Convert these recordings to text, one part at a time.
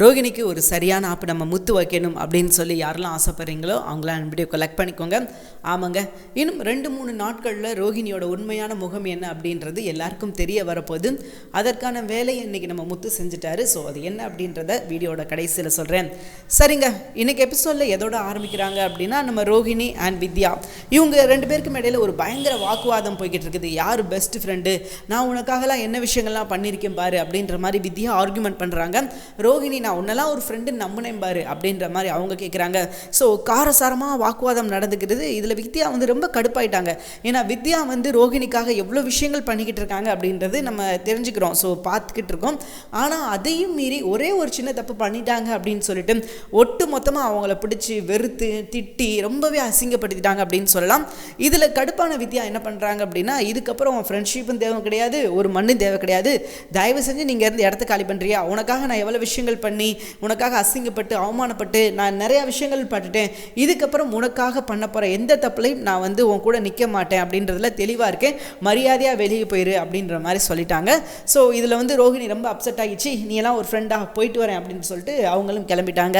ரோகிணிக்கு ஒரு சரியான ஆப் நம்ம முத்து வைக்கணும் அப்படின்னு சொல்லி யாரெல்லாம் ஆசைப்படுறீங்களோ அவங்களாம் வீடியோ கலெக்ட் பண்ணிக்கோங்க. ஆமாங்க. இன்னும் ரெண்டு மூணு நாட்களில் ரோகிணியோட உண்மையான முகம் என்ன அப்படின்றது எல்லாருக்கும் தெரிய வரப்போகுது. அதற்கான வேலையை இன்றைக்கி நம்ம முத்து செஞ்சுட்டாரு. ஸோ அது என்ன அப்படின்றத வீடியோட கடைசியில் சொல்கிறேன் சரிங்க. இன்னைக்கு எபிசோடில் எதோட ஆரம்பிக்கிறாங்க அப்படின்னா நம்ம ரோஹிணி அண்ட் வித்யா. இவங்க ரெண்டு பேருக்கும் இடையில ஒரு பயங்கர வாக்குவாதம் போய்கிட்டு இருக்குது. யார் பெஸ்ட் ஃப்ரெண்டு நான் உனக்காகலாம் என்ன விஷயங்கள்லாம் பண்ணியிருக்கேன் பாரு அப்படின்ற மாதிரி வித்யா ஆர்குமெண்ட் பண்ணுறாங்க ரோஹிணி நான் உன்னெல்லாம் ஒரு ஃப்ரெண்டு நம்பினேன் பாரு அப்படின்ற மாதிரி அவங்க கேட்குறாங்க ஸோ காரசாரமாக வாக்குவாதம் நடந்துக்கிறது இதில் வித்யா வந்து ரொம்ப கடுப்பாயிட்டாங்க. ஏன்னா வித்யா வந்து ரோஹிணிக்காக எவ்வளோ விஷயங்கள் பண்ணிக்கிட்டு இருக்காங்க அப்படின்றது நம்ம தெரிஞ்சுக்கிறோம். ஸோ பார்த்துக்கிட்டு இருக்கோம். ஆனால் அதையும் மீறி ஒரே ஒரு சின்ன தப்பு பண்ணிட்டாங்க அப்படின்னு சொல்லிட்டு ஒட்டு மொத்தமாக அவங்கள பிடிச்சி வெறுத்து திட்டி ரொம்பவே அசிங்கப்படுத்திட்டாங்க அப்படின்னு சொல்லலாம். இதில் கடுப்பான வித்யா என்ன பண்ணுறாங்க அப்படின்னா இதுக்கப்புறம் ஃப்ரெண்ட்ஷிப்பும் தேவை கிடையாது ஒரு மண்ணும் தேவை கிடையாது. தயவு செஞ்சு நீங்கள் இருந்து இடத்த காலி பண்ணுறியா உனக்காக நான் எவ்வளோ விஷயங்கள் பண்ணி உனக்காக அசிங்கப்பட்டு அவமானப்பட்டு நான் நிறையா விஷயங்கள் பட்டுட்டேன். இதுக்கப்புறம் உனக்காக பண்ண போகிற எந்த தப்புலையும் நான் வந்து உன் கூட நிற்க மாட்டேன் அப்படின்றதுல தெளிவாக இருக்கேன். மரியாதையாக வெளியே போயிரு அப்படின்ற மாதிரி சொல்லிட்டாங்க. ஸோ இதில் வந்து ரோஹிணி ரொம்ப அப்செட் ஆகிடுச்சு. நீ எல்லாம் ஒரு ஃப்ரெண்டாக போயிட்டு வரேன் அப்படின்னு சொல்லிட்டு அவங்களும் கிளம்பிட்டாங்க.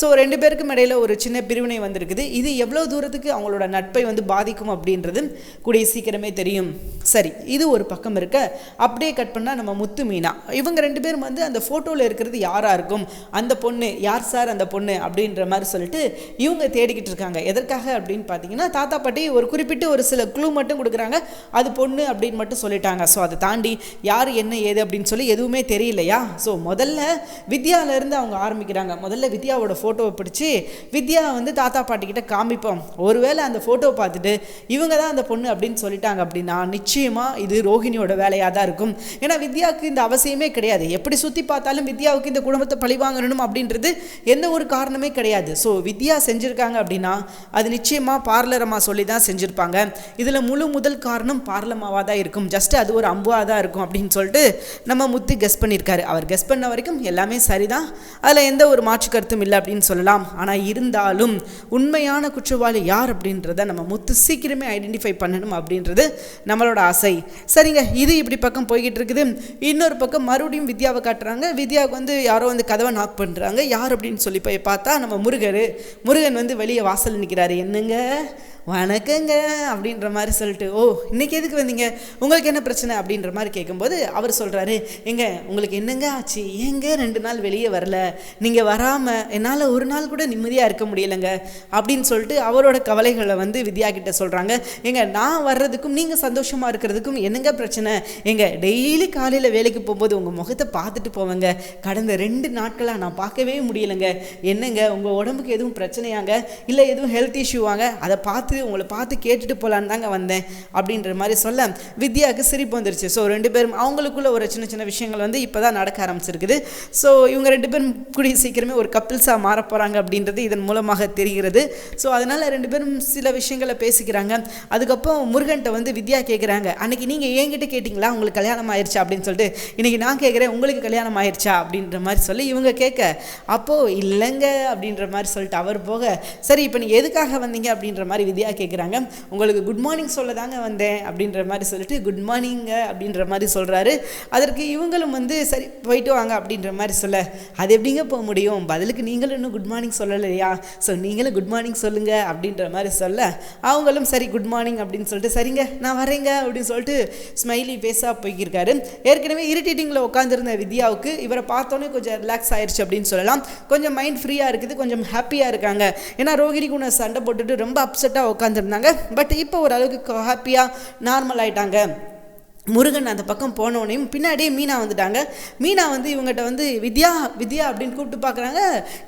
ஸோ ரெண்டு பேருக்கும் இடையில ஒரு சின்ன பிரிவினை வந்திருக்குது. இது எவ்வளோ தூரத்துக்கு அவங்களோட நட்பை வந்து பாதிக்கும் அப்படின்றது கூடிய சீக்கிரமே தெரியும். சரி இது ஒரு பக்கம் இருக்க. அப்படியே கட் பண்ணால் நம்ம முத்து மீனா. இவங்க ரெண்டு பேரும் வந்து அந்த ஃபோட்டோவில் இருக்கிறது யாராக இருக்கும் அந்த பொண்ணு யார் சார் அந்த பொண்ணு அப்படின்ற மாதிரி சொல்லிட்டு இவங்க தேடிக்கிட்டு இருக்காங்க. எதற்காக அப்படின்னு பார்த்தீங்கன்னா தாத்தா பாட்டி ஒரு குறிப்பிட்டு ஒரு சில க்ளூ மட்டும் கொடுக்குறாங்க. அது பொண்ணு அப்படின்னு மட்டும் சொல்லிட்டாங்க. ஸோ அதை தாண்டி யார் என்ன ஏது அப்படின்னு சொல்லி எதுவுமே தெரியலையா? ஸோ முதல்ல வித்யாவிலேருந்து அவங்க ஆரம்பிக்கிறாங்க. முதல்ல வித்யாவோட ஃபோட்டோவை பிடிச்சி வித்யா வந்து தாத்தா பாட்டிக்கிட்ட காமிப்போம். ஒருவேளை அந்த ஃபோட்டோவை பார்த்துட்டு இவங்க தான் அந்த பொண்ணு அப்படின்னு சொல்லிட்டாங்க அப்படின்னா நிச்சயமாக இது ரோஹிணியோட வேலையாக தான் இருக்கும். ஏன்னா வித்யாவுக்கு இந்த அவசியமே கிடையாது. எப்படி சுற்றி பார்த்தாலும் வித்யாவுக்கு இந்த குடும்பத்தை பழி வாங்கணும் அப்படின்றது எந்த ஒரு காரணமே கிடையாது. ஸோ வித்யா செஞ்சுருக்காங்க அப்படின்னா அது நிச்சயமாக பார்லரம்மா சொல்லி தான் செஞ்சுருப்பாங்க. இதில் முழு முதல் காரணம் பார்லமாவாக தான் இருக்கும். ஜஸ்ட் அது ஒரு அம்புவாக தான் இருக்கும் அப்படின்னு சொல்லிட்டு நம்ம முத்து கெஸ் பண்ணியிருக்காரு அவர் கெஸ் பண்ண வரைக்கும் எல்லாமே சரிதான். அதில் எந்த ஒரு மாற்று கருத்தும் இல்லை அப்படின்னு சொல்லலாம். ஆனால் இருந்தாலும் உண்மையான குற்றவாளி யார் அப்படின்றத நம்ம முத்து சீக்கிரமே ஐடென்டிஃபை பண்ணணும் அப்படின்றது நம்மளோட ஆசை. சரிங்க இது இப்படி பக்கம் போய்கிட்டு இருக்குது. இன்னொரு பக்கம் மறுபடியும் வித்யாவை காட்டுறாங்க. வித்யாவுக்கு வந்து யாரோ வந்து கதவை நாக் பண்ணுறாங்க யார் அப்படின்னு சொல்லி போய் பார்த்தா நம்ம முருகர். முருகன் வந்து வெளியே வாசல் நிற்கிறாரு என்னங்க? வணக்கங்க அப்படின்ற மாதிரி சொல்லிட்டு ஓ இன்னைக்கு எதுக்கு வந்தீங்க? உங்களுக்கு என்ன பிரச்சனை? அப்படின்ற மாதிரி கேட்கும்போது அவர் சொல்கிறாரு எங்க உங்களுக்கு என்னங்க ஆச்சு? ஏங்க ரெண்டு நாள் வெளியே வரல? நீங்கள் வராமல் என்னால் ஒரு நாள் கூட நிம்மதியாக இருக்க முடியலைங்க. அப்படின்னு சொல்லிட்டு அவரோட கவலைகளை வந்து வித்யா கிட்ட சொல்கிறாங்க எங்க நான் வர்றதுக்கும் நீங்கள் சந்தோஷமாக இருக்கிறதுக்கும் என்னங்க பிரச்சனை? எங்க டெய்லி காலையில் வேலைக்கு போகும்போது உங்கள் முகத்தை பார்த்துட்டு போவேங்க. கடந்த ரெண்டு நாட்களாக நான் பார்க்கவே முடியலைங்க. என்னங்க உங்கள் உடம்புக்கு எதுவும் பிரச்சனையாங்க? இல்லை எதுவும் ஹெல்த் இஷ்யூவாங்க அதை பார்த்து உங்களை பார்த்து கேட்டுட்டு போகலான்னு தாங்க வந்தேன் அப்படின்ற மாதிரி சொல்ல வித்யாவுக்கு சிரிப்பு வந்துருச்சு. ஸோ ரெண்டு பேரும் அவங்களுக்குள்ள ஒரு சின்ன சின்ன விஷயங்கள் வந்து இப்போ தான் நடக்க ஆரம்பிச்சிருக்குது. ஸோ இவங்க ரெண்டு பேரும் கூடிய சீக்கிரமே ஒரு கப்பிள்ஸாக மாற போகிறாங்க அப்படின்றது இதன் மூலமாக தெரிகிறது. ஸோ அதனால் ரெண்டு பேரும் சில விஷயங்களை பேசிக்கிறாங்க. அதுக்கப்புறம் முருகன்ட்ட வந்து வித்யா கேட்குறாங்க அன்னைக்கு நீங்கள் என்கிட்ட கேட்டிங்களா? உங்களுக்கு கல்யாணம் ஆயிடுச்சா அப்படின்னு சொல்லிட்டு இன்றைக்கி நான் கேட்குறேன் உங்களுக்கு கல்யாணம் ஆயிடுச்சா அப்படின்ற மாதிரி சொல்லி இவங்க கேட்க அப்போது இல்லைங்க அப்படின்ற மாதிரி சொல்லிட்டு அவர் போக சரி இப்போ நீங்கள் எதுக்காக வந்தீங்க? அப்படின்ற மாதிரி வித்யா கேட்குறாங்க உங்களுக்கு குட் மார்னிங் சொல்ல தாங்க வந்தேன் அப்படின்ற மாதிரி சொல்லிட்டு குட் மார்னிங்க அப்படின்ற மாதிரி சொல்கிறாரு அதற்கு இவங்களும் வந்து சரி போயிட்டு வாங்க அப்படின்ற மாதிரி சொல்ல அது எப்படிங்க போக முடியும்? பதிலுக்கு நீங்களும் இன்னும் குட் மார்னிங் சொல்லலையா? ஸோ நீங்களும் குட் மார்னிங் சொல்லுங்கள் அப்படின்ற மாதிரி சொல்ல அவங்களும் சரி குட் மார்னிங் அப்படின்னு சொல்லிட்டு சரிங்க நான் வரேங்க அப்படின்னு சொல்லிட்டு ஸ்மைலி பேஸாக போய்க்கிருக்காரு. ஏற்கனவே இரிட்டேட்டிங்கில் உட்காந்துருந்த வித்யாவுக்கு இவரை பார்த்தோன்னே கொஞ்சம் ரிலாக்ஸ் ஆயிடுச்சு அப்படின்னு சொல்லலாம். கொஞ்சம் மைண்ட் ஃப்ரீயாக இருக்குது கொஞ்சம் ஹாப்பியாக இருக்காங்க. ஏன்னா ரோகிணி கூட சண்டை போட்டுட்டு ரொம்ப அப்செட்டாக உட்காந்துருந்தாங்க பட் இப்போ ஓரளவுக்கு ஹாப்பியாக நார்மல் ஆயிட்டாங்க. முருகன் அந்த பக்கம் போனோடனையும் பின்னாடியே மீனா வந்துட்டாங்க. மீனா வந்து இவங்ககிட்ட வந்து வித்யா வித்யா அப்படின்னு கூப்பிட்டு பார்க்குறாங்க.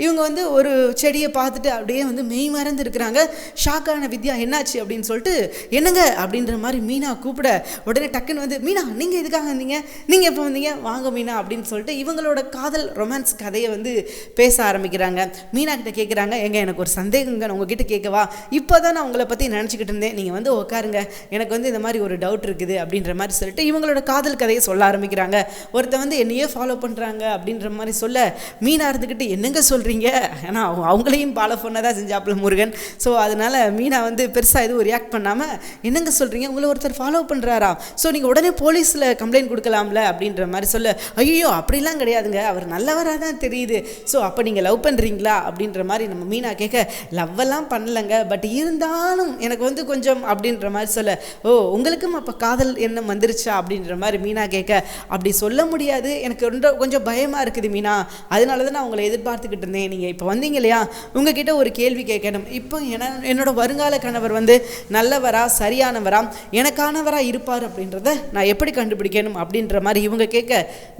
இவங்க வந்து ஒரு செடியை பார்த்துட்டு அப்படியே வந்து மெய் மறந்து இருக்கிறாங்க ஷாக்கான வித்யா என்னாச்சு? அப்படின்னு சொல்லிட்டு என்னங்க? அப்படின்ற மாதிரி மீனா கூப்பிட உடனே டக்குன்னு வந்து மீனா நீங்கள் எதுக்காக வந்தீங்க? நீங்கள் எப்போ வந்தீங்க? வாங்க மீனா அப்படின்னு சொல்லிட்டு இவங்களோட காதல் ரொமான்ஸ் கதையை வந்து பேச ஆரம்பிக்கிறாங்க. மீனா கிட்ட கேட்குறாங்க எங்க எனக்கு ஒரு சந்தேகங்க. உங்ககிட்ட கேட்கவா இப்போ தான் நான் உங்களை பற்றி நினச்சிக்கிட்டு இருந்தேன். நீங்கள் வந்து உட்காருங்க எனக்கு வந்து இந்த மாதிரி ஒரு டவுட் இருக்குது. அப்படின்ற மாதிரி சொல்லிட்டு சொல்லிட்டு இவங்களோட காதல் கதையை சொல்ல ஆரம்பிக்கிறாங்க. ஒருத்தன் வந்து என்னையே ஃபாலோ பண்ணுறாங்க அப்படின்ற மாதிரி சொல்ல மீனா இருந்துக்கிட்டு என்னங்க சொல்கிறீங்க ஏன்னா அவங்க- அவங்களையும் ஃபாலோ பண்ண தான் செஞ்சாப்புல முருகன். ஸோ அதனால் மீனா வந்து பெருசாக எதுவும் ரியாக்ட் பண்ணாமல் என்னங்க சொல்கிறீங்க உங்களை ஒருத்தர் ஃபாலோ பண்ணுறாரா ஸோ நீங்கள் உடனே போலீஸில் கம்ப்ளைண்ட் கொடுக்கலாம்ல அப்படின்ற மாதிரி சொல்ல ஐயோ அப்படிலாம் கிடையாதுங்க. அவர் நல்லவராக தான் தெரியுது. ஸோ அப்போ நீங்கள் லவ் பண்ணுறீங்களா அப்படின்ற மாதிரி நம்ம மீனா கேட்க லவ்வெல்லாம் பண்ணலைங்க. பட் இருந்தாலும் எனக்கு வந்து கொஞ்சம் அப்படின்ற மாதிரி சொல்ல ஓ உங்களுக்கும் அப்போ காதல் எண்ணம் வந்துருச்சா. அப்படின்ற மாதிரி மீனா கேட்க அப்படி சொல்ல முடியாது. எனக்கு ரொம்ப கொஞ்சம் பயமாக இருக்குது மீனா. அதனால தான் நான் உங்களை எதிர்பார்த்துக்கிட்டு இருந்தேன். நீங்கள் இப்போ வந்தீங்க இல்லையா? உங்ககிட்ட ஒரு கேள்வி கேட்கணும். இப்போ என என்னோட வருங்கால கணவர் வந்து நல்லவரா சரியானவரா எனக்கானவரா இருப்பார் அப்படின்றத நான் எப்படி கண்டுபிடிக்கணும்? அப்படின்ற மாதிரி இவங்க கேட்க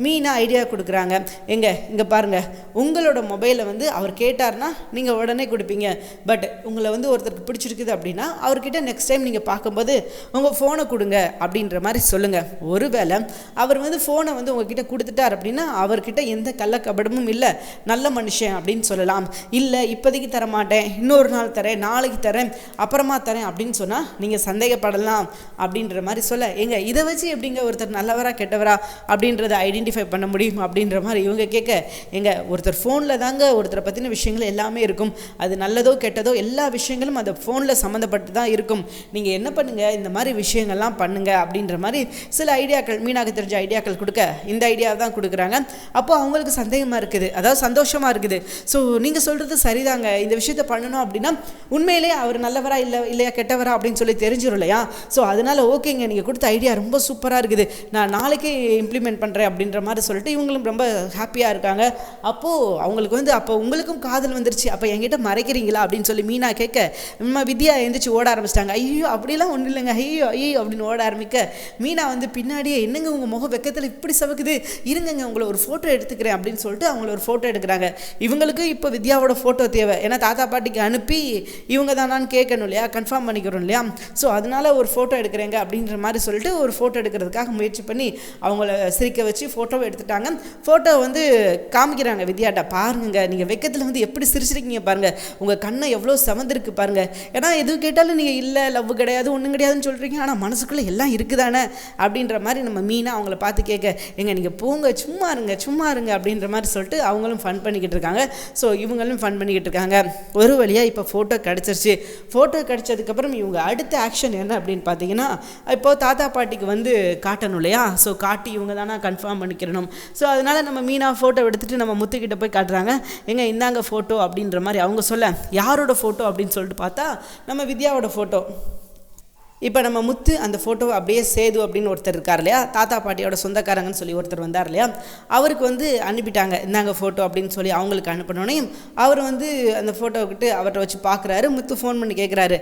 மீனா ஐடியா கொடுக்குறாங்க. எங்க இங்கே பாருங்க. உங்களோட மொபைலை வந்து அவர் கேட்டார்னா நீங்கள் உடனே கொடுப்பீங்க. பட் உங்களை வந்து ஒருத்தருக்கு பிடிச்சிருக்குது அப்படின்னா அவர்கிட்ட நெக்ஸ்ட் டைம் நீங்கள் பார்க்கும்போது உங்கள் ஃபோனை கொடுங்க. அப்படின்ற மாதிரி சொல்லுங்கள் ஒருவேளை அவர் வந்து ஃபோனை வந்து உங்ககிட்ட கொடுத்துட்டார் அப்படின்னா அவர்கிட்ட எந்த கள்ளக்கபடமும் இல்லை. நல்ல மனுஷன் அப்படின்னு சொல்லலாம். இல்லை இப்போதைக்கு தர மாட்டேன் இன்னொரு நாள் தரேன். நாளைக்கு தரேன். அப்புறமா தரேன் அப்படின்னு சொன்னால் நீங்கள் சந்தேகப்படலாம் அப்படின்ற மாதிரி சொல்ல. எங்க இதை வச்சு எப்படிங்க ஒருத்தர் நல்லவரா கெட்டவரா அப்படின்றத ஐடென்டிஃபை பண்ண முடியும் அப்படின்ற மாதிரி இவங்க கேட்க. எங்க ஒருத்தர் ஃபோனில் தாங்க ஒருத்தரை பற்றின விஷயங்கள் எல்லாமே இருக்கும். அது நல்லதோ கெட்டதோ எல்லா விஷயங்களும் அந்த ஃபோனில் சம்மந்தப்பட்டு தான் இருக்கும். நீங்கள் என்ன பண்ணுங்கள் இந்த மாதிரி விஷயங்கள்லாம் பண்ணுங்கள் அப்படின்ற மாதிரி சில ஐடியாக்கள் மீனாக்கு தெரிஞ்ச ஐடியாக்கள் கொடுக்க இந்த ஐடியா தான் கொடுக்குறாங்க. அப்போ அவங்களுக்கு சந்தேகமாக இருக்குது. அதாவது சந்தோஷமாக இருக்குது. ஸோ நீங்கள் சொல்கிறது சரிதாங்க. இந்த விஷயத்தை பண்ணணும் அப்படின்னா உண்மையிலே அவர் நல்லவரா இல்லை இல்லையா கெட்டவரா அப்படின்னு சொல்லி தெரிஞ்சிடும் இல்லையா? ஸோ அதனால் ஓகேங்க நீங்கள் கொடுத்த ஐடியா ரொம்ப சூப்பராக இருக்குது. நான் நாளைக்கே இம்ப்ளிமெண்ட் பண்ணுறேன் அப்படின்ற மாதிரி சொல்லிட்டு இவங்களும் ரொம்ப ஹாப்பியாக இருக்காங்க. அப்போது அவங்களுக்கு வந்து அப்போ உங்களுக்கும் காதல் வந்துருச்சு. அப்போ என்கிட்ட மறைக்கிறீங்களா அப்படின்னு சொல்லி மீனா கேட்க நம்ம வித்யா எழுந்திரிச்சு ஓட ஆரம்பிச்சிட்டாங்க. ஐயோ அப்படிலாம் ஒன்றும் இல்லைங்க. ஐயோ ஐயோ அப்படின்னு ஓட ஆரம்பிக்க மீனா வந்து பின்னாடியே என்னங்க உங்கள் முகம் வெக்கத்தில் இப்படி சவக்குது? இருங்கங்க உங்களை ஒரு ஃபோட்டோ எடுத்துக்கிறேன் அப்படின்னு சொல்லிட்டு அவங்கள ஒரு ஃபோட்டோ எடுக்கிறாங்க. இவங்களுக்கு இப்போ வித்யாவோட ஃபோட்டோ தேவை. ஏன்னா தாத்தா பாட்டிக்கு அனுப்பி இவங்க தானான்னு கேட்கணும் இல்லையா? கன்ஃபார்ம் பண்ணிக்கிறோம் இல்லையா? ஸோ அதனால ஒரு ஃபோட்டோ எடுக்கிறேங்க அப்படின்ற மாதிரி சொல்லிட்டு ஒரு ஃபோட்டோ எடுக்கிறதுக்காக முயற்சி பண்ணி அவங்கள சிரிக்க வச்சு ஃபோட்டோவை எடுத்துட்டாங்க. ஃபோட்டோ வந்து காமிக்கிறாங்க வித்யாட்ட. பாருங்க நீங்கள் வெக்கத்தில் வந்து எப்படி சிரிச்சிருக்கீங்க பாருங்கள் உங்கள் கண்ணை எவ்வளோ செவந்திருக்கு பாருங்கள் ஏன்னா எதுவும் கேட்டாலும் நீங்கள் இல்லை லவ் கிடையாது ஒன்றும் கிடையாதுன்னு சொல்கிறீங்க ஆனால் மனசுக்குள்ளே எல்லாம் இருக்குதானே? அப்படின்ற மாதிரி நம்ம மீனாக அவங்கள பார்த்து கேட்க எங்க நீங்கள் போங்க சும்மா இருங்க சும்மா இருங்க அப்படின்ற மாதிரி சொல்லிட்டு அவங்களும் ஃபன் பண்ணிக்கிட்டு இருக்காங்க. ஸோ இவங்களும் ஃபன் பண்ணிக்கிட்டு இருக்காங்க. ஒரு வழியாக இப்போ ஃபோட்டோ கிடச்சிருச்சு. ஃபோட்டோ கிடச்சதுக்கப்புறம் இவங்க அடுத்த ஆக்ஷன் என்ன அப்படின்னு பார்த்தீங்கன்னா இப்போது தாத்தா பாட்டிக்கு வந்து காட்டணும் இல்லையா? ஸோ காட்டி இவங்க தானே கன்ஃபார்ம் பண்ணிக்கிறணும். ஸோ அதனால் நம்ம மீனாக ஃபோட்டோ எடுத்துகிட்டு நம்ம முத்துக்கிட்ட போய் காட்டுறாங்க. எங்க இந்தாங்க ஃபோட்டோ அப்படின்ற மாதிரி அவங்க சொல்ல யாரோட ஃபோட்டோ அப்படின்னு சொல்லிட்டு பார்த்தா நம்ம வித்யாவோட ஃபோட்டோ இப்போ நம்ம முத்து அந்த ஃபோட்டோவை அப்படியே சேது அப்படின்னு ஒருத்தர் இருக்கார் இல்லையா? தாத்தா பாட்டியோட சொந்தக்காரங்கன்னு சொல்லி ஒருத்தர் வந்தார் இல்லையா? அவருக்கு வந்து அனுப்பிட்டாங்க. இந்தாங்க ஃபோட்டோ அப்படின்னு சொல்லி அவங்களுக்கு அனுப்பினோடனே அவர் வந்து அந்த ஃபோட்டோ கிட்ட அவர்கிட்ட வச்சு பார்க்குறாரு முத்து ஃபோன் பண்ணி கேட்குறாரு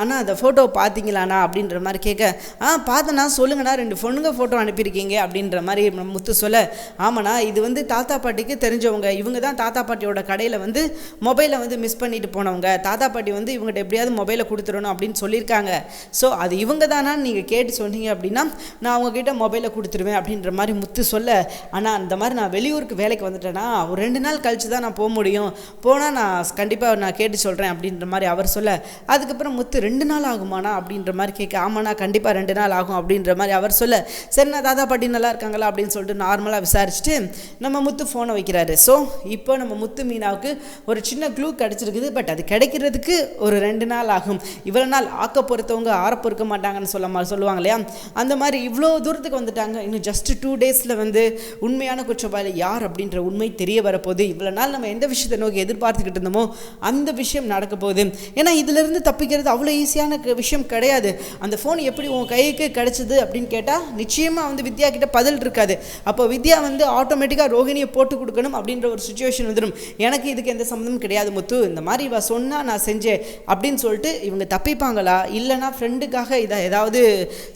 ஆனால் அந்த ஃபோட்டோ பார்த்தீங்களாண்ணா அப்படின்ற மாதிரி கேட்க ஆ பார்த்தேண்ணா. சொல்லுங்கண்ணா. ரெண்டு பொண்ணுங்க ஃபோட்டோ அனுப்பியிருக்கீங்க. அப்படின்ற மாதிரி நம்ம முத்து சொல்ல ஆமாண்ணா. இது வந்து தாத்தா பாட்டிக்கு தெரிஞ்சவங்க. இவங்க தான் தாத்தா பாட்டியோட கடையில் வந்து மொபைலை வந்து மிஸ் பண்ணிட்டு போனவங்க. தாத்தா பாட்டி வந்து இவங்ககிட்ட எப்படியாவது மொபைலை கொடுத்துடணும் அப்படின்னு சொல்லியிருக்காங்க. ஸோ அது இவங்க தானான்னு நீங்கள் கேட்டு சொன்னீங்க அப்படின்னா நான் அவங்கக்கிட்ட மொபைலை கொடுத்துருவேன் அப்படின்ற மாதிரி முத்து சொல்ல ஆனால் அந்த மாதிரி நான் வெளியூருக்கு வேலைக்கு வந்துட்டேன்னா ஒரு ரெண்டு நாள் கழிச்சு தான் நான் போக முடியும். போனால் நான் கண்டிப்பாக நான் கேட்டு சொல்கிறேன் அப்படின்ற மாதிரி அவர் சொல்ல அதுக்கப்புறம் முத்து ரெண்டு நாள் ஆகுமாண்ணா? அப்படின்ற மாதிரி கேட்க ஆமாண்ணா கண்டிப்பாக ரெண்டு நாள் ஆகும் அப்படின்ற மாதிரி அவர் சொல்ல சரி நான் தாதா பாட்டி நல்லா இருக்காங்களா? அப்படின்னு சொல்லிட்டு நார்மலாக விசாரிச்சுட்டு நம்ம முத்து ஃபோனை வைக்கிறாரு. ஸோ இப்போ நம்ம முத்து மீனாவுக்கு ஒரு சின்ன க்ளூ கிடச்சிருக்குது. பட் அது கிடைக்கிறதுக்கு ஒரு ரெண்டு நாள் ஆகும். இவ்வளோ நாள் ஆக்க பொறுத்தவங்க ஆற இருக்க மாட்டாங்கன்னு சொல்ல மா- சொல்லுவாங்க இல்லையா? அந்த மாதிரி இவ்வளோ தூரத்துக்கு வந்துட்டாங்க. இன்னும் ஜஸ்ட் டூ டேஸில் வந்து உண்மையான குற்றவாளி யார் அப்படின்ற உண்மை தெரிய வரப்போகுது. இவ்வளோ நாள் நம்ம எந்த விஷயத்தை நோக்கி எதிர்பார்த்துக்கிட்டு இருந்தோமோ அந்த விஷயம் நடக்க போகுது. ஏன்னா இதிலிருந்து தப்பிக்கிறது அவ்வளோ ஈஸியான க- விஷயம் கிடையாது. அந்த ஃபோன் எப்படி உன் கைக்கு கிடச்சிது அப்படின்னு கேட்டால் நிச்சயமாக வந்து வித்யா கிட்ட பதில் இருக்காது. அப்போ வித்யா வந்து ஆட்டோமேட்டிக்காக ரோகிணியை போட்டு கொடுக்கணும் அப்படின்ற ஒரு சுச்சுவேஷன் வந்துடும் எனக்கு இதுக்கு எந்த சம்மந்தமும் கிடையாது முத்து. இந்த மாதிரி இவ சொன்னால் நான் செஞ்சேன் அப்படின்னு சொல்லிட்டு இவங்க தப்பிப்பாங்களா? இல்லைனா ஃப்ரெண்டுக்காக இதை ஏதாவது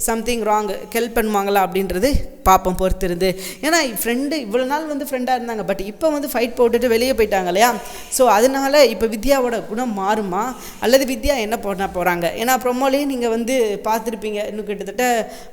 சம்திங் ராங் ஹெல்ப் பண்ணுவாங்களா அப்படின்றது பார்ப்போம் பொறுத்திருந்து. ஏன்னா ஃப்ரெண்டு இவ்வளோ நாள் வந்து ஃப்ரெண்டாக இருந்தாங்க பட் இப்போ வந்து ஃபைட் போட்டுட்டு வெளியே போயிட்டாங்க இல்லையா? ஸோ அதனால இப்போ வித்யாவோட குணம் மாறுமா? அல்லது வித்யா என்ன பண்ண போகிறாங்க ஏன்னா ப்ரொமோலேயே நீங்கள் வந்து பார்த்துருப்பீங்க. இன்னும் கிட்டத்தட்ட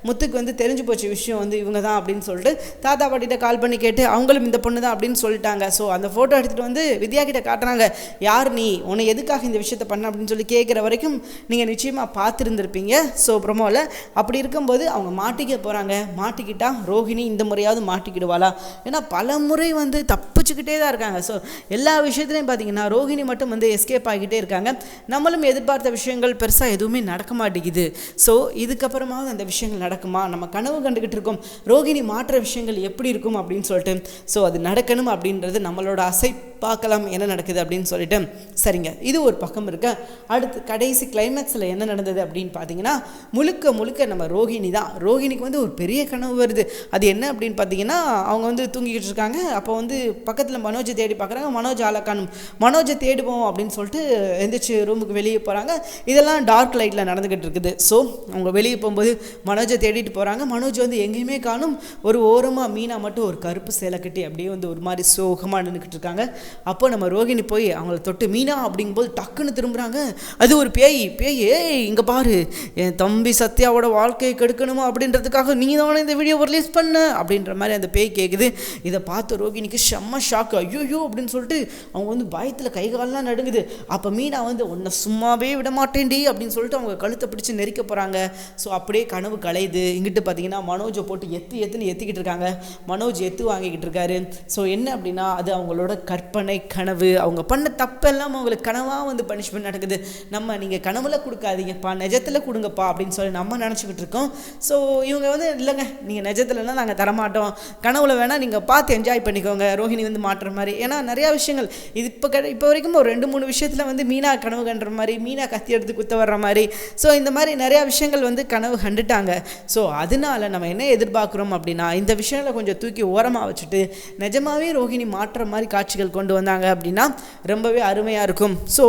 முத்துக்கு வந்து தெரிஞ்சு போச்சு விஷயம் வந்து இவங்க தான் அப்படின்னு சொல்லிட்டு. தாத்தா பாட்டிகிட்ட கால் பண்ணி கேட்டு அவங்களும் இந்த பொண்ணு தான் அப்படின்னு சொல்லிட்டாங்க. ஸோ அந்த ஃபோட்டோ எடுத்துகிட்டு வந்து வித்யா கிட்ட காட்டுறாங்க யார் நீ? உன்னை எதுக்காக இந்த விஷயத்தை பண்ண? அப்படின்னு சொல்லி கேட்குற வரைக்கும் நீங்கள் நிச்சயமாக பார்த்துருந்துருப்பீங்க. ஸோ ப்ரொமோவில் அப்படி இருக்கும்போது அவங்க மாட்டிக்க போகிறாங்க மாட்டிக்கிட்டா ரோஹிணி இந்த முறையாவது மாட்டிக்கிடுவாளா? ஏன்னா பல முறை வந்து தப்பிச்சுக்கிட்டே தான் இருக்காங்க. ஸோ எல்லா விஷயத்துலையும் பார்த்தீங்கன்னா ரோஹிணி மட்டும் வந்து எஸ்கேப் ஆகிட்டே இருக்காங்க. நம்மளும் எதிர்பார்த்த விஷயங்கள் பெருசாக எதுவுமே நடக்க மாட்டேங்குது. ஸோ இதுக்கப்புறமாவது அந்த விஷயங்கள் நடக்குமா? நம்ம கனவு கண்டுக்கிட்டு இருக்கோம். ரோஹிணி மாற்ற விஷயங்கள் எப்படி இருக்கும் அப்படின்னு சொல்லிட்டு ஸோ அது நடக்கணும் அப்படின்றது நம்மளோட அசை பார்க்கலாம் என்ன நடக்குது அப்படின்னு சொல்லிட்டு சரிங்க இது ஒரு பக்கம் இருக்க. அடுத்து கடைசி கிளைமேக்ஸில் என்ன நடந்தது அப்படின்னு பார்த்தீங்கன்னா முழுக்க முழுக்க நம்ம ரோஹிணி தான். ரோஹிணிக்கு வந்து ஒரு பெரிய கனவு வருது. அது என்ன அப்படின்னு பார்த்தீங்கன்னா அவங்க வந்து தூங்கிக்கிட்டு இருக்காங்க. அப்போ வந்து பக்கத்தில் மனோஜை தேடி பார்க்குறாங்க மனோஜ் ஆளக்கானும் மனோஜை தேடுவோம் அப்படின்னு சொல்லிட்டு எந்திரிச்சு ரூமுக்கு வெளியே போகிறாங்க இதெல்லாம் டார்க் லைட்டில் நடந்துக்கிட்டு இருக்குது. ஸோ அவங்க வெளியே போகும்போது மனோஜை தேடிட்டு போகிறாங்க மனோஜ் வந்து எங்கேயுமே காணும் ஒரு ஓரமாக மீனா மட்டும் ஒரு கருப்பு சேலை கட்டி அப்படியே வந்து ஒரு மாதிரி சோகமாக நின்றுக்கிட்டு இருக்காங்க. அப்போ நம்ம ரோகிணி போய் அவங்கள தொட்டு மீனா அப்படிங்கும்போது டக்குன்னு திரும்புகிறாங்க அது ஒரு பேய். பேய் ஏய் இங்கே பாரு. என் தம்பி சத்யாவோட வாழ்க்கையை கெடுக்கணுமா? அப்படின்றதுக்காக நீ தானே இந்த வீடியோ ரிலீஸ் பண்ண? அப்படின்ற மாதிரி அந்த பேய் கேட்குது இதை பார்த்து ரோகிணிக்கு செம்ம ஷாக்கு ஐயோ அப்படின்னு சொல்லிட்டு அவங்க வந்து பயத்தில் கை காலெலாம் நடுங்குது. அப்போ மீனா வந்து உன்னை சும்மாவே விட மாட்டேன்டி அப்படின்னு சொல்லிட்டு அவங்க கழுத்தை பிடிச்சி நெரிக்க போகிறாங்க ஸோ அப்படியே கனவு கலையுது. இங்கிட்டு பார்த்தீங்கன்னா மனோஜை போட்டு எத்து எத்துன்னு எத்திக்கிட்டு இருக்காங்க. மனோஜ் எத்து வாங்கிக்கிட்டு இருக்காரு. ஸோ என்ன அப்படின்னா அது அவங்களோட கற்பனை. கனவு. அவங்க பண்ண தப்பெல்லாம் அவங்களுக்கு கனவாக வந்து பனிஷ்மெண்ட் நடக்குது. நம்ம நீங்கள் கனவுல கொடுக்காதீங்கப்பா நிஜத்தில் கொடுங்கப்பா அப்படின்னு சொல்லி நம்ம நினச்சிக்கிட்டு இருக்கோம். ஸோ இவங்க வந்து இல்லைங்க நீங்கள் நிஜத்துலலாம் நாங்கள் தரமாட்டோம். கனவுல வேணால் நீங்கள் பார்த்து என்ஜாய் பண்ணிக்கோங்க. ரோஹிணி வந்து மாட்டுற மாதிரி. ஏன்னா நிறையா விஷயங்கள் இது இப்போ க இப்போ வரைக்கும் ஒரு ரெண்டு மூணு விஷயத்தில் வந்து மீனா கனவு கண்டுற மாதிரி மீனா கத்தி எடுத்து குத்த வர்ற மாதிரி. ஸோ இந்த மாதிரி நிறையா விஷயங்கள் வந்து கனவு கண்டுட்டாங்க. ஸோ அதனால நம்ம என்ன எதிர்பார்க்குறோம் அப்படின்னா இந்த விஷயங்களை கொஞ்சம் தூக்கி ஓரமாக வச்சுட்டு நிஜமாவே ரோஹிணி மாற்றுற மாதிரி காட்சிகள் கொண்டு கொண்டு வந்தாங்க அப்படின்னா ரொம்பவே அருமையாக இருக்கும். ஸோ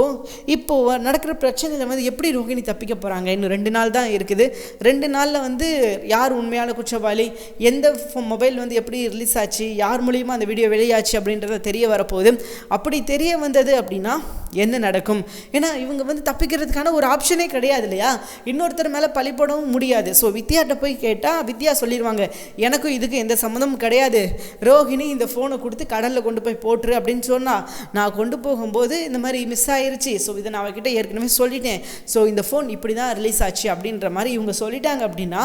இப்போது நடக்கிற பிரச்சனையில் வந்து எப்படி ரோஹிணி தப்பிக்க போகிறாங்க இன்னும் ரெண்டு நாள் தான் இருக்குது. ரெண்டு நாளில் வந்து யார் உண்மையான குற்றவாளி? எந்த மொபைல் வந்து எப்படி ரிலீஸ் ஆச்சு? யார் மூலியமாக அந்த வீடியோ வெளியாச்சு அப்படின்றத தெரிய வரப்போகுது. அப்படி தெரிய வந்தது அப்படின்னா என்ன நடக்கும்? ஏன்னா இவங்க வந்து தப்பிக்கிறதுக்கான ஒரு ஆப்ஷனே கிடையாது இல்லையா? இன்னொருத்தர் மேலே பழி போடவும் முடியாது. ஸோ வித்யாட்ட போய் கேட்டால் வித்யா சொல்லிடுவாங்க எனக்கும் இதுக்கு எந்த சம்மந்தமும் கிடையாது. ரோஹிணி இந்த ஃபோனை கொடுத்து கடலில் கொண்டு போய் போட்டுரு அப்படின்னு சொன்னால் நான் கொண்டு போகும்போது இந்த மாதிரி மிஸ் ஆயிருச்சு. ஸோ இதை நான் அவகிட்ட ஏற்கனவே சொல்லிட்டேன். ஸோ இந்த ஃபோன் இப்படி தான் ரிலீஸ் ஆச்சு அப்படின்ற மாதிரி இவங்க சொல்லிட்டாங்க அப்படின்னா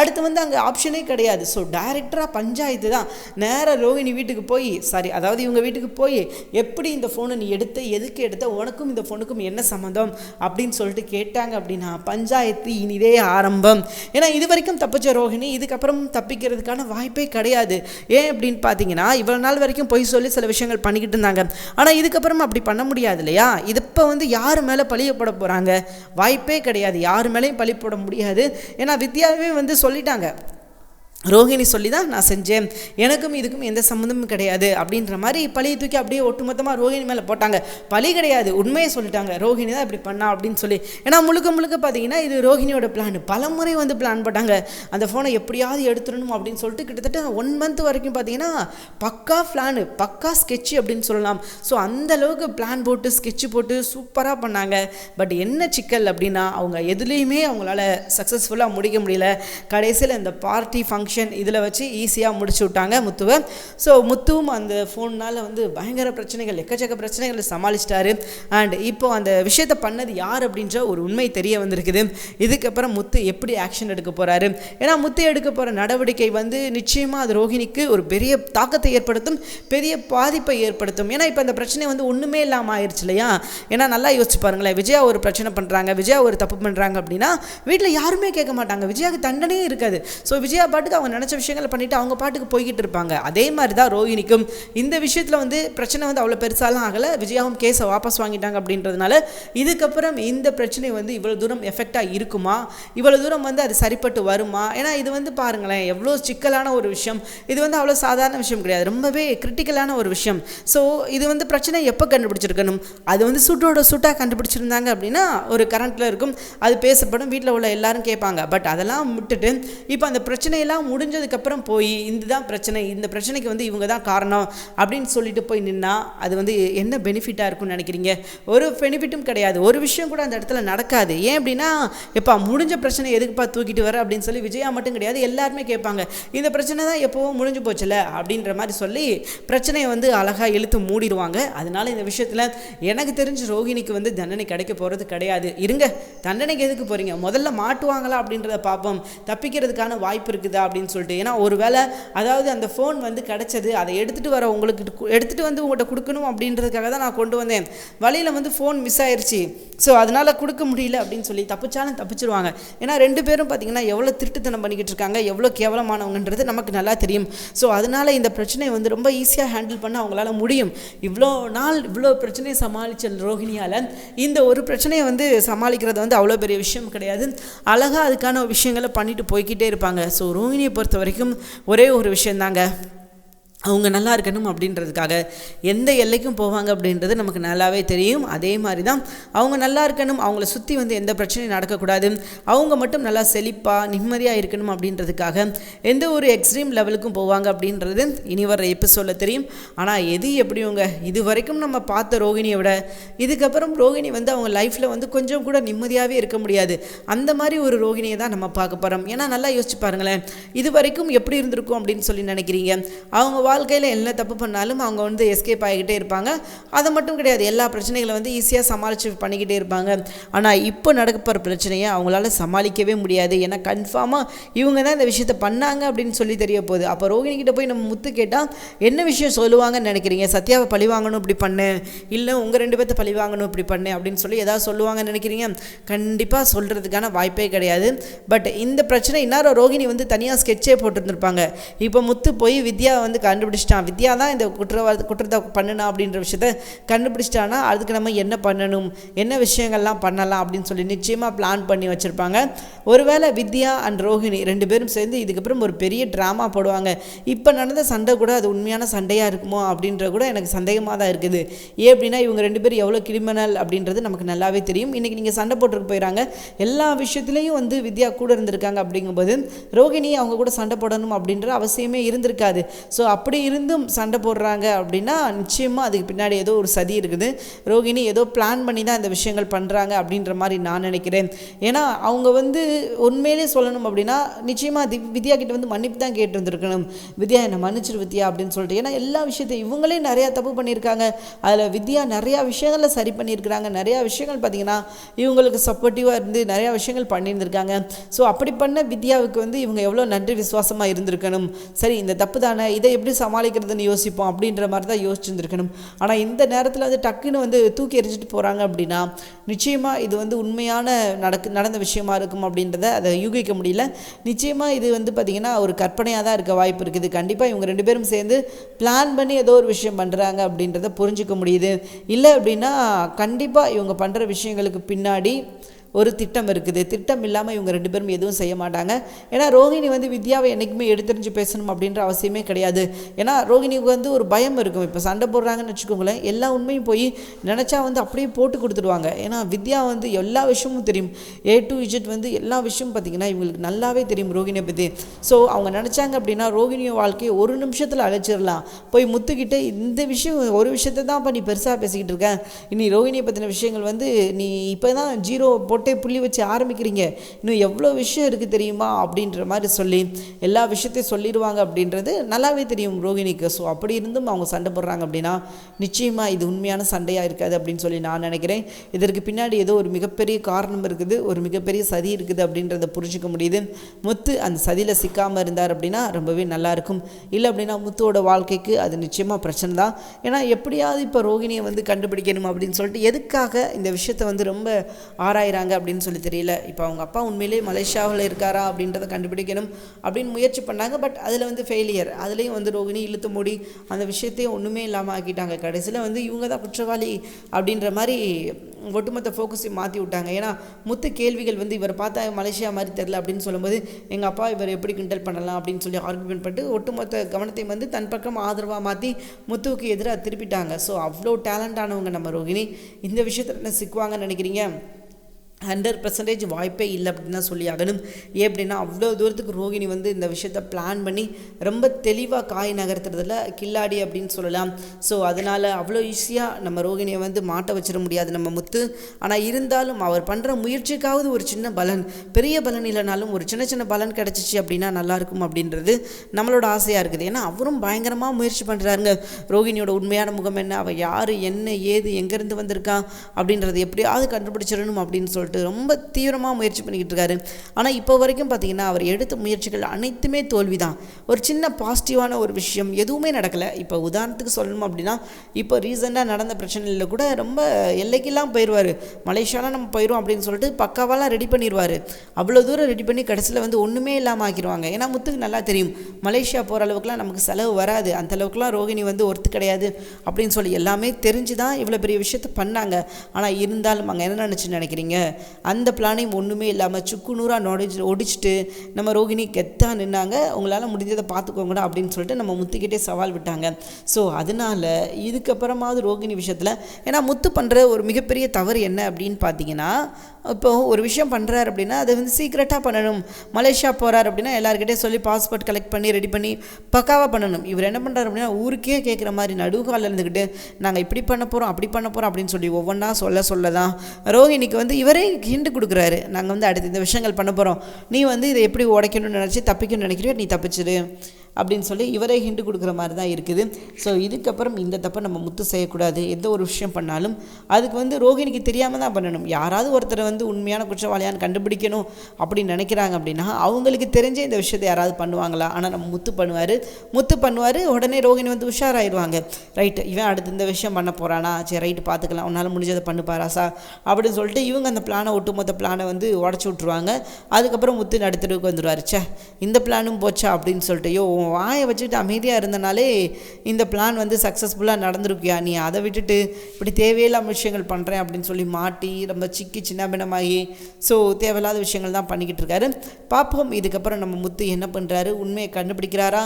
அடுத்து வந்து அங்கே ஆப்ஷனே கிடையாது. ஸோ டைரக்டராக பஞ்சாயத்து தான். நேராக ரோஹிணி வீட்டுக்கு போய் சாரி அதாவது இவங்க வீட்டுக்கு போய் எப்படி இந்த ஃபோனை நீ எடுத்த எதுக்கு எடுத்த உனக்கும் இந்த ஃபோனுக்கும் என்ன சம்மந்தம் அப்படின்னு சொல்லிட்டு கேட்டாங்க அப்படின்னா பஞ்சாயத்து இனிதே ஆரம்பம். ஏன்னா இது வரைக்கும் தப்பிச்ச ரோஹிணி இதுக்கப்புறம் தப்பிக்கிறதுக்கான வாய்ப்பே கிடையாது. ஏன் அப்படின்னு பார்த்தீங்கன்னா இவ்வளோ நாள் வரைக்கும் பொய் சொல்லி சில விஷயங்கள் பண்ணிக்கிட்டு இருந்தாங்க. ஆனால் இதுக்கப்புறமா அப்படி பண்ண முடியாது இல்லையா? இது இப்போ வந்து யார் மேலே பழிய போட போகிறாங்க வாய்ப்பே கிடையாது. யார் மேலேயும் பழி போட முடியாது. ஏன்னா வித்யாவே வந்து சொல்லிட்டாங்க. ரோஹிணி சொல்லி தான் நான் செஞ்சேன். எனக்கும் இதுக்கும் எந்த சம்மந்தமும் கிடையாது அப்படின்ற மாதிரி பழியை தூக்கி அப்படியே ஒட்டுமொத்தமாக ரோஹிணி மேலே போட்டாங்க. பழி கிடையாது உண்மையை சொல்லிட்டாங்க. ரோஹிணி தான் இப்படி பண்ணா அப்படின்னு சொல்லி. ஏன்னா முழுக்க முழுக்க பார்த்தீங்கன்னா இது ரோஹிணியோட பிளான் பல முறை வந்து பிளான் போட்டாங்க. அந்த ஃபோனை எப்படியாவது எடுத்துடணும் அப்படின்னு சொல்லிட்டு கிட்டத்தட்ட ஒன் மந்த் வரைக்கும் பார்த்தீங்கன்னா பக்கா பிளான் பக்கா ஸ்கெட்சு அப்படின்னு சொல்லலாம். ஸோ அந்த அளவுக்கு பிளான் போட்டு ஸ்கெட்சு போட்டு சூப்பராக பண்ணாங்க. பட் என்ன சிக்கல் அப்படின்னா அவங்க எதுலேயுமே அவங்களால சக்ஸஸ்ஃபுல்லாக முடிக்க முடியல. கடைசியில் இந்த பார்ட்டி ஃபங்க்ஷன் இதில் வச்சு ஈஸியாக முடிச்சு விட்டாங்க முத்துவை. ஸோ முத்துவும் அந்த ஃபோன்னால் வந்து பயங்கர பிரச்சனைகள் எக்கச்சக்க பிரச்சனைகளை சமாளிச்சிட்டாரு. அண்ட் இப்போ அந்த விஷயத்தை பண்ணது யார் அப்படின்ற ஒரு உண்மை தெரிய வந்திருக்குது. இதுக்கப்புறம் முத்து எப்படி ஆக்ஷன் எடுக்க போகிறாரு ஏன்னா முத்து எடுக்க போகிற நடவடிக்கை வந்து நிச்சயமாக அது ரோஹிணிக்கு ஒரு பெரிய தாக்கத்தை ஏற்படுத்தும் பெரிய பாதிப்பை ஏற்படுத்தும். ஏன்னா இப்போ அந்த பிரச்சனை வந்து ஒன்றுமே இல்லாமல் ஆயிடுச்சு இல்லையா? ஏன்னா நல்லா யோசிச்சு பாருங்களேன். விஜயா ஒரு பிரச்சனை பண்ணுறாங்க விஜயா ஒரு தப்பு பண்ணுறாங்க அப்படின்னா வீட்டில் யாருமே கேட்க மாட்டாங்க. விஜயாவுக்கு தண்டனையே இருக்காது. ஸோ விஜயா பாட்டுக்கு அவங்க நினச்ச விஷயங்களை பண்ணிவிட்டு அவங்க பாட்டுக்கு போய்கிட்டு இருப்பாங்க. அதே மாதிரி தான் ரோஹினிக்கும் இந்த விஷயத்தில் வந்து பிரச்சனை வந்து அவ்வளோ பெருசாலாம் ஆகலை. விஜயாவும் கேஸை வாபஸ் வாங்கிட்டாங்க அப்படின்றதுனால இதுக்கப்புறம் இந்த பிரச்சனை வந்து இவ்வளோ தூரம் எஃபெக்டாக இருக்குமா? இவ்வளோ தூரம் வந்து அது சரிப்பட்டு வருமா? ஏன்னா இது வந்து பாருங்களேன் எவ்வளோ சிக்கலான ஒரு விஷயம். இது வந்து அவ்வளோ சாதாரண விஷயம் கிடையாது. ரொம்பவே கிரிட்டிக்கலான ஒரு விஷயம். ஸோ இது வந்து பிரச்சனை எப்போ கண்டுபிடிச்சிருக்கணும்? அது வந்து சுட்டோட சுட்டாக கண்டுபிடிச்சிருந்தாங்க அப்படின்னா ஒரு கரண்ட்டில் இருக்கும். அது பேசப்படும். வீட்டில் உள்ள எல்லாரும் கேட்பாங்க. பட் அதெல்லாம் விட்டுட்டு இப்போ அந்த பிரச்சனையெல்லாம் முடிஞ்சதுக்கப்புறம் போய் இதுதான் பிரச்சனை இந்த பிரச்சனைக்கு வந்து இவங்க தான் காரணம் அப்படின்னு சொல்லிட்டு போய் நின்னா அது வந்து என்ன பெனிஃபிட்டாக இருக்கும்னு நினைக்கிறீங்க? ஒரு பெனிஃபிட்டும் கிடையாது. ஒரு விஷயம் கூட அந்த இடத்துல நடக்காது. ஏன் அப்படின்னா எப்பா முடிஞ்ச பிரச்சனை எதுக்குப்பா தூக்கிட்டு வர? அப்படின்னு சொல்லி விஜயா மட்டும் கிடையாது. எல்லாருமே கேட்பாங்க இந்த பிரச்சனை தான் எப்போவும் முடிஞ்சு போச்சுல? அப்படின்ற மாதிரி சொல்லி பிரச்சனையை வந்து அழகாக இழுத்து மூடிடுவாங்க. அதனால இந்த விஷயத்தில் எனக்கு தெரிஞ்சு ரோகிணிக்கு வந்து தண்டனை கிடைக்க போகிறது கிடையாது. இருங்க தண்டனைக்கு எதுக்கு போகிறீங்க முதல்ல மாட்டுவாங்களா அப்படின்றத பார்ப்போம். தப்பிக்கிறதுக்கான வாய்ப்பு இருக்குதா அப்படின்னு சொல்லிட்டு. ஏன்னா ஒரு வேளை அதாவது அந்த ஃபோன் வந்து கிடச்சது அதை எடுத்துகிட்டு வர உங்களுக்கு எடுத்துகிட்டு வந்து உங்கள்கிட்ட கொடுக்கணும் அப்படின்றதுக்காக தான் நான் கொண்டு வந்தேன். வழியில் வந்து ஃபோன் மிஸ் ஆயிருச்சு. ஸோ அதனால் கொடுக்க முடியல அப்படின்னு சொல்லி தப்பிச்சாலும் தப்பிச்சிருவாங்க. ஏன்னா ரெண்டு பேரும் பார்த்தீங்கன்னா எவ்வளோ திருட்டுத்தனம் பண்ணிக்கிட்டு இருக்காங்க எவ்வளோ கேவலமானவங்கன்றது நமக்கு நல்லா தெரியும். ஸோ அதனால் இந்த பிரச்சனையை வந்து ரொம்ப ஈஸியாக ஹேண்டில் பண்ண அவங்களால முடியும். இவ்வளோ நாள் இவ்வளோ பிரச்சனையை சமாளித்த ரோகிணியால் இந்த ஒரு பிரச்சனையை வந்து சமாளிக்கிறது வந்து அவ்வளோ பெரிய விஷயம் கிடையாது. அழகாக அதுக்கான விஷயங்களை பண்ணிட்டு போய்கிட்டே இருப்பாங்க. ஸோ ரோஹிணி பொறுத்த வரைக்கும் ஒரே ஒரு விஷயந்தாங்க அவங்க நல்லா இருக்கணும் அப்படின்றதுக்காக எந்த எல்லைக்கும் போவாங்க அப்படின்றது நமக்கு நல்லாவே தெரியும். அதே மாதிரி தான் அவங்க நல்லா இருக்கணும் அவங்கள சுற்றி வந்து எந்த பிரச்சனையும் நடக்கக்கூடாது. அவங்க மட்டும் நல்லா செழிப்பாக நிம்மதியாக இருக்கணும் அப்படின்றதுக்காக எந்த ஒரு எக்ஸ்ட்ரீம் லெவலுக்கும் போவாங்க அப்படின்றது இனி வர எபிசோடில் தெரியும். ஆனால் எது எப்படிவங்க இது வரைக்கும் நம்ம பார்த்த ரோகிணியை விட இதுக்கப்புறம் ரோகிணி வந்து அவங்க லைஃப்பில் வந்து கொஞ்சம் கூட நிம்மதியாகவே இருக்க முடியாது. அந்த மாதிரி ஒரு ரோகிணியை தான் நம்ம பார்க்க போகிறோம் ஏன்னா நல்லா யோசிச்சு பாருங்களேன் இது வரைக்கும் எப்படி இருந்திருக்கும் அப்படின்னு சொல்லி நினைக்கிறீங்க? அவங்க வாழ்க்கையில் என்ன தப்பு பண்ணாலும் அவங்க வந்து எஸ்கேப் ஆகிக்கிட்டே இருப்பாங்க. அது மட்டும் கிடையாது. எல்லா பிரச்சனைகளை வந்து ஈஸியாக சமாளித்து பண்ணிக்கிட்டே இருப்பாங்க. ஆனால் இப்போ நடக்க பிரச்சனையை அவங்களால சமாளிக்கவே முடியாது. ஏன்னா கன்ஃபார்மாக இவங்க தான் இந்த விஷயத்தை பண்ணாங்க அப்படின்னு சொல்லி தெரிய போகுது. அப்போ ரோகிணிக்கிட்ட போய் நம்ம முத்து கேட்டால் என்ன விஷயம் சொல்லுவாங்கன்னு நினைக்கிறீங்க? சத்யாவை பழி வாங்கணும் இப்படி பண்ணு. இல்லை உங்கள் ரெண்டு பேர்த்த பழி வாங்கணும் இப்படி பண்ணு. அப்படின்னு சொல்லி ஏதாவது சொல்லுவாங்கன்னு நினைக்கிறீங்க? கண்டிப்பாக சொல்கிறதுக்கான வாய்ப்பே கிடையாது. பட் இந்த பிரச்சனை இன்னாரோ ரோகிணி வந்து தனியாக ஸ்கெட்சே போட்டுருந்துருப்பாங்க. இப்போ முத்து போய் வித்யா வந்து கண் கண்டுபிடிச்சிட்டான். வித்யா தான் இந்த குற்றவாத குற்றத்தை பண்ணுனா அப்படின்ற விஷயத்த கண்டுபிடிச்சிட்டானா அதுக்கு நம்ம என்ன பண்ணணும்? என்ன விஷயங்கள்லாம் பண்ணலாம் அப்படின்னு சொல்லி நிச்சயமாக பிளான் பண்ணி வச்சுருப்பாங்க. ஒருவேளை வித்யா அண்ட் ரோஹிணி ரெண்டு பேரும் சேர்ந்து இதுக்கப்புறம் ஒரு பெரிய ட்ராமா போடுவாங்க. இப்போ நடந்த சண்டை கூட அது உண்மையான சண்டையாக இருக்குமோ அப்படின்ற கூட எனக்கு சந்தேகமாக தான் இருக்குது. ஏன் அப்படின்னா இவங்க ரெண்டு பேரும் எவ்வளோ கிரிமினல் அப்படின்றது நமக்கு நல்லாவே தெரியும். இன்றைக்கி நீங்கள் சண்டை போட்டுருக்கு போயிடறாங்க எல்லா விஷயத்துலேயும் வந்து வித்யா கூட இருந்திருக்காங்க அப்படிங்கும்போது ரோகிணி அவங்க கூட சண்டை போடணும் அப்படின்ற அவசியமே இருந்திருக்காது. ஸோ அப்படி அப்படி இருந்தும் சண்டை போடுறாங்க அப்படின்னா நிச்சயமாக அதுக்கு பின்னாடி ஏதோ ஒரு சதி இருக்குது. ரோகிணி ஏதோ பிளான் பண்ணி தான் இந்த விஷயங்கள் பண்ணுறாங்க அப்படின்ற மாதிரி நான் நினைக்கிறேன். ஏன்னா அவங்க வந்து உண்மையிலே சொல்லணும் அப்படின்னா நிச்சயமாக தி வித்யா கிட்ட வந்து மன்னிப்பு தான் கேட்டிருந்துருக்கணும் வித்யா என்னை மன்னிச்சிரு வித்யா அப்படின்னு சொல்லிட்டு. ஏன்னா எல்லா விஷயத்தையும் இவங்களே நிறையா தப்பு பண்ணியிருக்காங்க. அதில் வித்யா நிறையா விஷயங்களில் சரி பண்ணியிருக்கிறாங்க. நிறையா விஷயங்கள் பார்த்தீங்கன்னா இவங்களுக்கு சப்போர்ட்டிவாக இருந்து நிறையா விஷயங்கள் பண்ணியிருந்திருக்காங்க. ஸோ அப்படி பண்ண வித்யாவுக்கு வந்து இவங்க எவ்வளோ நன்றி விசுவாசமாக இருந்திருக்கணும். சரி இந்த தப்பு தானே? இதை எப்படி சமாளிக்கிறதுன்னு யோசிப்போம் அப்படின்ற மாதிரி தான் யோசிச்சுருந்துருக்கணும். ஆனால் இந்த நேரத்தில் வந்து டக்குன்னு வந்து தூக்கி எறிஞ்சிட்டு போகிறாங்க அப்படின்னா நிச்சயமாக இது வந்து உண்மையான நடக்கு நடந்த விஷயமா இருக்கும் அப்படின்றத அதை யூகிக்க முடியல. நிச்சயமாக இது வந்து பார்த்திங்கன்னா ஒரு கற்பனையாக தான் இருக்க வாய்ப்பு இருக்குது. கண்டிப்பாக இவங்க ரெண்டு பேரும் சேர்ந்து பிளான் பண்ணி ஏதோ ஒரு விஷயம் பண்ணுறாங்க அப்படின்றத புரிஞ்சுக்க முடியுது. இல்லை அப்படின்னா கண்டிப்பாக இவங்க பண்ணுற விஷயங்களுக்கு பின்னாடி ஒரு திட்டம் இருக்குது. திட்டம் இல்லாமல் இவங்க ரெண்டு பேரும் எதுவும் செய்ய மாட்டாங்க. ஏன்னா ரோஹிணி வந்து வித்யாவை என்றைக்குமே எடுத்துரிஞ்சு பேசணும் அப்படின்ற அவசியமே கிடையாது. ஏன்னா ரோஹிணிக்கு வந்து ஒரு பயம் இருக்கும். இப்போ சண்டை போடுறாங்கன்னு வச்சுக்கோங்களேன் எல்லா உண்மையும் போய் நினச்சா வந்து அப்படியே போட்டு கொடுத்துடுவாங்க. ஏன்னா வித்யா வந்து எல்லா விஷயமும் தெரியும். ஏ டு இஜெட் வந்து எல்லா விஷயமும் பார்த்திங்கன்னா இவங்களுக்கு நல்லாவே தெரியும் ரோகிணியை பற்றி ஸோ அவங்க நினச்சாங்க அப்படின்னா ரோகிணிய வாழ்க்கையை ஒரு நிமிஷத்தில் அழைச்சிடலாம். போய் முத்துக்கிட்ட இந்த விஷயம் ஒரு விஷயத்தை தான் இப்போ நீ பெருசாக பேசிக்கிட்டு இருக்கேன் இனி ரோகிணியை பற்றின விஷயங்கள் வந்து நீ இப்போ தான் ஜீரோ போட்டு புள்ளி வச்சு ஆரம்பிக்கிறீங்க. இன்னும் எவ்வளோ விஷயம் இருக்குது தெரியுமா? அப்படின்ற மாதிரி சொல்லி எல்லா விஷயத்தையும் சொல்லிடுவாங்க அப்படின்றது நல்லாவே தெரியும் ரோகிணிக்கு. ஸோ அப்படி இருந்தும் அவங்க சண்டை போடுறாங்க அப்படின்னா நிச்சயமாக இது உண்மையான சண்டையாக இருக்காது அப்படின்னு சொல்லி நான் நினைக்கிறேன். இதற்கு பின்னாடி ஏதோ ஒரு மிகப்பெரிய காரணம் இருக்குது ஒரு மிகப்பெரிய சதி இருக்குது அப்படின்றத புரிஞ்சுக்க முடியுது. முத்து அந்த சதியில் சிக்காமல் இருந்தார் அப்படின்னா ரொம்பவே நல்லாயிருக்கும் இல்லை அப்படின்னா முத்துவோட வாழ்க்கைக்கு அது நிச்சயமாக பிரச்சனை தான். ஏன்னா எப்படியாவது இப்போ ரோகிணியை வந்து கண்டுபிடிக்கணும் அப்படின்னு சொல்லிட்டு எதுக்காக இந்த விஷயத்தை வந்து ரொம்ப ஆராயிறாங்க அப்படின்னு சொல்லி தெரியல. இப்போ அவங்க அப்பா உண்மையிலேயே மலேசியாவில் இருக்காரா அப்படின்றத கண்டுபிடிக்கணும் அப்படின்னு முயற்சி பண்ணாங்க. பட் அதில் வந்து ஃபெயிலியர் அதுலேயும் வந்து ரோகிணி இழுத்து மூடி அந்த விஷயத்தையும் ஒன்றுமே இல்லாமல் ஆக்கிட்டாங்க. கடைசியில் வந்து இவங்க தான் குற்றவாளி அப்படின்ற மாதிரி ஒட்டுமொத்த ஃபோக்கஸையும் மாற்றி விட்டாங்க. ஏன்னா முத்து கேள்விகள் வந்து இவர் பார்த்தா மலேசியா மாதிரி தெரில அப்படின்னு சொல்லும்போது எங்கள் அப்பா இவர் எப்படி கிண்டல் பண்ணலாம்? அப்படின்னு சொல்லி ஆர்குமெண்ட் பண்ணிட்டு ஒட்டுமொத்த கவனத்தையும் வந்து தன் பக்கம் ஆதரவாக மாற்றி முத்துவுக்கு எதிராக திருப்பிட்டாங்க. ஸோ அவ்வளோ டேலண்ட் ஆனவங்க நம்ம ரோகிணி. இந்த விஷயத்தில் என்ன சிக்குவாங்கன்னு நினைக்கிறீங்க? ஹண்ட்ரட் பர்சன்டேஜ் வாய்ப்பே இல்லை அப்படின்னு தான் சொல்லி ஆகணும். ஏன் அப்படின்னா அவ்வளோ தூரத்துக்கு ரோகிணி வந்து இந்த விஷயத்த பிளான் பண்ணி ரொம்ப தெளிவாக காய் நகர்த்துறதுல கில்லாடி அப்படின்னு சொல்லலாம். ஸோ அதனால் அவ்வளோ ஈஸியாக நம்ம ரோகிணியை வந்து மாட்ட வச்சிட முடியாது நம்ம முத்து. ஆனால் இருந்தாலும் அவர் பண்ணுற முயற்சிக்காவது ஒரு சின்ன பலன். பெரிய பலன் இல்லைனாலும் ஒரு சின்ன சின்ன பலன் கிடச்சிச்சு அப்படின்னா நல்லாயிருக்கும் அப்படின்றது நம்மளோட ஆசையாக இருக்குது. ஏன்னா அவரும் பயங்கரமாக முயற்சி பண்ணுறாருங்க ரோகிணியோட உண்மையான முகம் என்ன? அவள் யார்? என்ன? ஏது? எங்கேருந்து வந்திருக்கா? அப்படின்றது எப்படியாவது கண்டுபிடிச்சிடணும் அப்படின்னு சொல்லிட்டு ரொம்ப தீவிரமாக முயற்சி பண்ணிக்கிட்டு இருக்காரு. ஆனால் இப்போ வரைக்கும் பார்த்தீங்கன்னா அவர் எடுத்த முயற்சிகள் அனைத்துமே தோல்வி தான் ஒரு சின்ன பாசிட்டிவான ஒரு விஷயம் எதுவுமே நடக்கலை. இப்போ உதாரணத்துக்கு சொல்லணும் அப்படின்னா இப்போ ரீசெண்டாக நடந்த பிரச்சனையில் கூட ரொம்ப எல்லைக்கெல்லாம் போயிடுவார் மலேசியாலாம் நம்ம போயிடும் அப்படின்னு சொல்லிட்டு பக்காவெல்லாம் ரெடி பண்ணிடுவார் அவ்வளோ தூரம் ரெடி பண்ணி கடைசியில் வந்து ஒன்றுமே இல்லாமல் ஆக்கிடுவாங்க ஏன்னா முத்துக்கு நல்லா தெரியும். மலேசியா போகிற அளவுக்குலாம் நமக்கு செலவு வராது. அந்த அளவுக்குலாம் ரோகிணி வந்து ஒர்த்து கிடையாது அப்படின்னு சொல்லி எல்லாமே தெரிஞ்சு தான் இவ்வளோ பெரிய விஷயத்த பண்ணாங்க. ஆனால் இருந்தாலும் அங்கே என்ன நினச்சி நினைக்கிறீங்க? அந்த பிளானையும் ஒன்றுமே இல்லாமல் சுக்கு நூறாக நொடிச்சு ஒடிச்சிட்டு நம்ம ரோகிணி கெத்தாக நின்னாங்க உங்களால் முடிஞ்சதை பார்த்துக்கோங்கடா அப்படின்னு சொல்லிட்டு நம்ம முத்துக்கிட்டே சவால் விட்டாங்க. ஸோ அதனால் இதுக்கப்புறமாவது ரோகிணி விஷயத்தில் ஏன்னா முத்து பண்ணுற ஒரு மிகப்பெரிய தவறு என்ன அப்படின்னு பார்த்தீங்கன்னா இப்போ ஒரு விஷயம் பண்ணுறாரு அப்படின்னா அதை வந்து சீக்ரெட்டாக பண்ணணும். மலேசியா போகிறார் அப்படின்னா எல்லாருக்கிட்டே சொல்லி பாஸ்போர்ட் கலெக்ட் பண்ணி ரெடி பண்ணி பக்காவாக பண்ணணும். இவர் என்ன பண்ணுறாரு அப்படின்னா ஊருக்கே கேட்குற மாதிரி நடுகாலில் இருந்துக்கிட்டு நாங்கள் இப்படி பண்ண போகிறோம் அப்படி பண்ண போகிறோம் அப்படின்னு சொல்லி ஒவ்வொன்றா சொல்ல சொல்ல தான் ரோஹிணிக்கு வந்து இவரே ஹிண்டு கொடுக்குறாரு. நாங்கள் வந்து அடுத்து இந்த விஷயங்கள் பண்ண போகிறோம் நீ வந்து இதை எப்படி உடைக்கணும்னு நினச்சி தப்பிக்கணும்னு நினைக்கிறியோ நீ தப்பிச்சிடு அப்படின்னு சொல்லி இவரே ஹிண்டு கொடுக்குற மாதிரி தான் இருக்குது. ஸோ இதுக்கப்புறம் இந்த தப்பை நம்ம முத்து செய்யக்கூடாது. எந்த ஒரு விஷயம் பண்ணாலும் அதுக்கு வந்து ரோஹிணிக்கு தெரியாமல் தான் பண்ணணும். யாராவது ஒருத்தரை வந்து உண்மையான குற்றவாளியான்னு கண்டுபிடிக்கணும் அப்படின்னு நினைக்கிறாங்க அப்படின்னா அவங்களுக்கு தெரிஞ்ச இந்த விஷயத்தை யாராவது பண்ணுவாங்களா? ஆனால் நம்ம முத்து பண்ணுவார். முத்து பண்ணுவார் உடனே ரோஹிணி வந்து உஷாராயிடுவாங்க ரைட்டு இவன் அடுத்து இந்த விஷயம் பண்ண போகிறானா சரி ரைட்டு பார்த்துக்கலாம் உன்னால் முடிஞ்சதை பண்ணு பாராசா. அப்படின்னு சொல்லிட்டு இவங்க அந்த பிளானை ஒட்டுமொத்த பிளானை வந்து உடச்சி விட்ருவாங்க அதுக்கப்புறம் முத்து நடுத்தருக்கு வந்துடுவார் ச்சே இந்த பிளானும் போச்சா? அப்படின்னு சொல்லிட்டு யோ உன் வாயை வச்சுட்டு அமைதியாக இருந்தனாலே இந்த பிளான் வந்து சக்ஸஸ்ஃபுல்லாக நடந்திருக்கியா நீ? அதை விட்டுட்டு இப்படி தேவையில்லாம விஷயங்கள் பண்ணுறேன் அப்படின்னு சொல்லி மாட்டி ரொம்ப சிக்கி சின்ன பின்னமாகி ஸோ தேவையில்லாத விஷயங்கள் தான் பண்ணிக்கிட்டு இருக்காரு. பார்ப்போம் இதுக்கப்புறம் நம்ம முத்து என்ன பண்ணுறாரு உண்மையை கண்டுபிடிக்கிறாரா?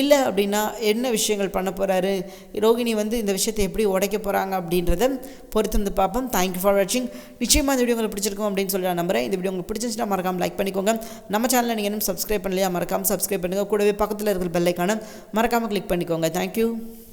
இல்லை அப்படின்னா என்ன விஷயங்கள் பண்ண போகிறாரு ரோகிணி வந்து இந்த விஷயத்தை எப்படி உடைக்க போகிறாங்க அப்படின்றத பொறுத்து வந்து பார்ப்போம். தேங்க்யூ ஃபார் வாட்சிங் நிச்சயமாக இந்த வீடியோ உங்களுக்கு பிடிச்சிருக்கும் அப்படின்னு சொல்லி நான் நம்புறேன். இந்த வீடியோ உங்களுக்கு பிடிச்சிருந்துச்சுன்னா மறக்காமல் லைக் பண்ணிக்கோங்க. நம்ம சேனலில் நீங்கள் இன்னும் சப்ஸ்கிரைப் பண்ணலையா? மறக்காமல் சப்ஸ்கிரைப் பண்ணுங்கள் கூடவே பக்கத்தில் இருக்கிற பெல்லைக்கான மறக்காமல் கிளிக் பண்ணிக்கோங்க. தேங்க்யூ